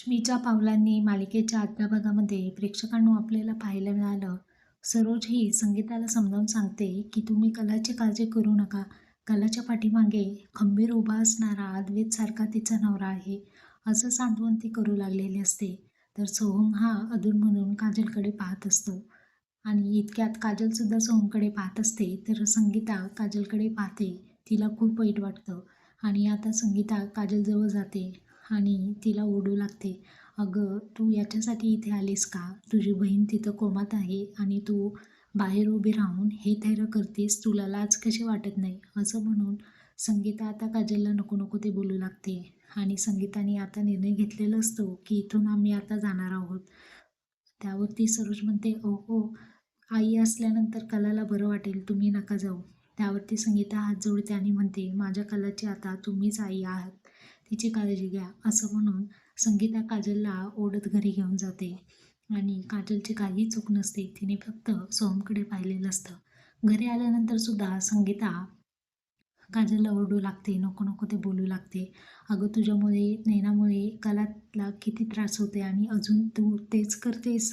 रश्मीच्या पावलांनी मालिकेच्या आजच्या भागामध्ये प्रेक्षकांनो आपल्याला पाहायला मिळालं. सरोज ही संगीताला समजावून सांगते की तुम्ही कलाची काळजी करू नका. कलाच्या पाठीमागे खंबीर उभा असणारा अद्वैतसारखा तिचा नवरा आहे. असं सांत्वन ती करू लागलेली असते. तर सोहम हा अधूनमधून काजलकडे पाहत असतो. आणि इतक्यात काजलसुद्धा सोहमकडे पाहत असते तर संगीता काजलकडे पाहते. तिला खूप वाईट वाटतं. आणि आता संगीता काजलजवळ जाते. आणि तिला ओरडू लागते. अगं तू याच्यासाठी इथे आलीस का? तुझी बहीण तिथं कोमात आहे आणि तू बाहेर उभी राहून हे धैर्य करतेस तुला लाज कशी वाटत नाही? असं म्हणून संगीता आता काजलला नको नको ते बोलू लागते. आणि संगीताने आता निर्णय घेतलेला असतो की इथून आम्ही आता जाणार आहोत. त्यावरती सरोज म्हणते ओ हो आई असल्यानंतर कलाला बरं वाटेल तुम्ही नका जाऊ. त्यावरती संगीता हात जोडते आणि म्हणते माझ्या कलाची आता तुम्हीच आई आहात. तिची काळजी घ्या असं म्हणून संगीता काजलला ओढत घरी घेऊन जाते. आणि काजलची काही चूक नसते तिने फक्त सोहमकडे पाहिलेलं असतं. घरी आल्यानंतर सुद्धा संगीता काजलला ओरडू लागते नको नको ते बोलू लागते. अगं तुझ्यामुळे नैनामुळे कलाला किती त्रास होते आणि अजून तू तेच करतेस?